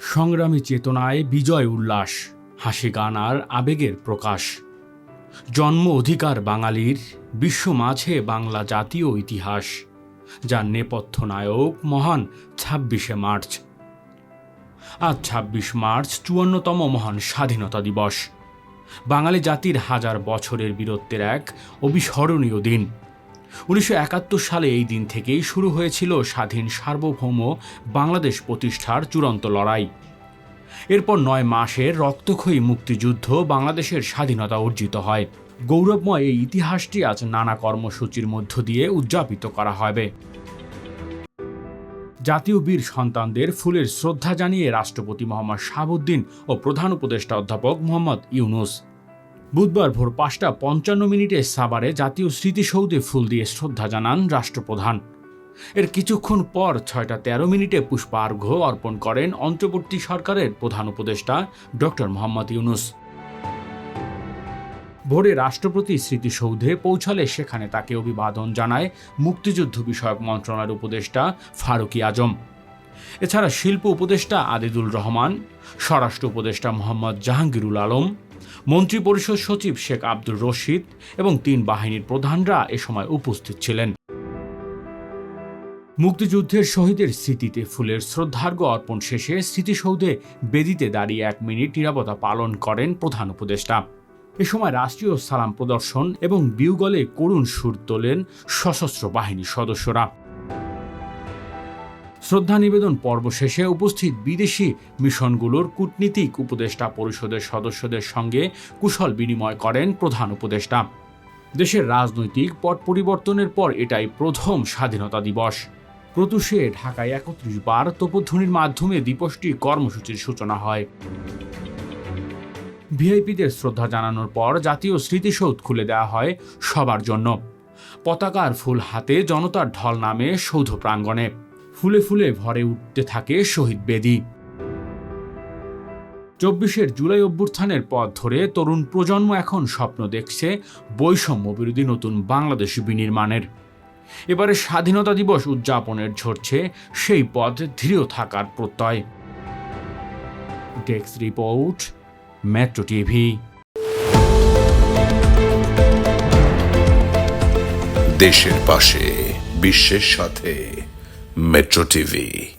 সংগ্রামী চেতনায় বিজয় উল্লাস, হাসি গান আর আবেগের প্রকাশ। জন্ম অধিকার বাঙালির, বিশ্ব মাঝে বাংলা জাতীয় ইতিহাস, যার নেপথ্য নায়ক মহান ছাব্বিশে মার্চ। আজ ছাব্বিশ মার্চ চুয়ান্নতম মহান স্বাধীনতা দিবস। বাঙালি জাতির হাজার বছরের বীরত্বের এক অবিস্মরণীয় দিন। উনিশশো একাত্তর সালে এই দিন থেকেই শুরু হয়েছিল স্বাধীন সার্বভৌম বাংলাদেশ প্রতিষ্ঠার চূড়ান্ত লড়াই। এরপর নয় মাসের রক্তক্ষয়ী মুক্তিযুদ্ধ বাংলাদেশের স্বাধীনতা অর্জিত হয়। গৌরবময় এই ইতিহাসটি আজ নানা কর্মসূচির মধ্য দিয়ে উদযাপিত করা হবে। জাতীয় বীর সন্তানদের ফুলের শ্রদ্ধা জানিয়ে রাষ্ট্রপতি মোহাম্মদ শাহাবুদ্দিন ও প্রধান উপদেষ্টা অধ্যাপক মোহাম্মদ ইউনুস বুধবার ভোর পাঁচটা পঞ্চান্ন মিনিটে সাভারে জাতীয় স্মৃতিসৌধে ফুল দিয়ে শ্রদ্ধা জানান রাষ্ট্রপ্রধান। এর কিছুক্ষণ পর ছয়টা তেরো মিনিটে পুষ্পার্ঘ্য অর্পণ করেন অন্তর্বর্তী সরকারের প্রধান উপদেষ্টা ডক্টর মোহাম্মদ ইউনুস। ভোরে রাষ্ট্রপতি স্মৃতিসৌধে পৌঁছালে সেখানে তাকে অভিবাদন জানায় মুক্তিযুদ্ধ বিষয়ক মন্ত্রণালয়ের উপদেষ্টা ফারুকি আজম। এছাড়া শিল্প উপদেষ্টা আদিদুল রহমান, স্বরাষ্ট্র উপদেষ্টা মোহাম্মদ জাহাঙ্গীরুল আলম মন্ত্রিপরিষদ সচিব শেখ আব্দুর রশিদ এবং তিন বাহিনীর প্রধানরা এ সময় উপস্থিত ছিলেন। মুক্তিযুদ্ধের শহীদের স্মৃতিতে ফুলের শ্রদ্ধার্ঘ্য অর্পণ শেষে স্মৃতিসৌধে বেদিতে দাঁড়িয়ে এক মিনিট নিরাপত্তা পালন করেন প্রধান উপদেষ্টা। এ সময় রাষ্ট্রীয় সালাম প্রদর্শন এবং বিউগলে করুণ সুর তোলেন সশস্ত্র বাহিনীর সদস্যরা। শ্রদ্ধা নিবেদন পর্ব শেষে উপস্থিত বিদেশি মিশনগুলোর কূটনীতিক উপদেষ্টা পরিষদের সদস্যদের সঙ্গে কুশল বিনিময় করেন প্রধান উপদেষ্টা। দেশের রাজনৈতিক পট পরিবর্তনের পর এটাই প্রথম স্বাধীনতা দিবস। প্রতুষে ঢাকায় একত্রিশ বার তোপধ্বনির মাধ্যমে দিবসটি কর্মসূচির সূচনা হয়। ভিআইপিদের শ্রদ্ধা জানানোর পর জাতীয় স্মৃতিসৌধ খুলে দেওয়া হয় সবার জন্য। পতাকার ফুল হাতে জনতার ঢল নামে সৌধ প্রাঙ্গণে। ফুলে ফুলে ভরে উঠতে থাকে শহীদ বেদি। চব্বিশের জুলাই অভ্যুত্থানের পথ ধরে তরুণ প্রজন্ম এখন স্বপ্ন দেখছে বৈষম্য বিরোধী নতুন বাংলাদেশ বিনির্মাণের। এবারে স্বাধীনতা দিবস উদযাপনের ঝরছে সেই পথ দৃঢ় থাকার প্রত্যয়। Desk report, metro TV. দেশের পাশে, বিশ্বের সাথে। Metro TV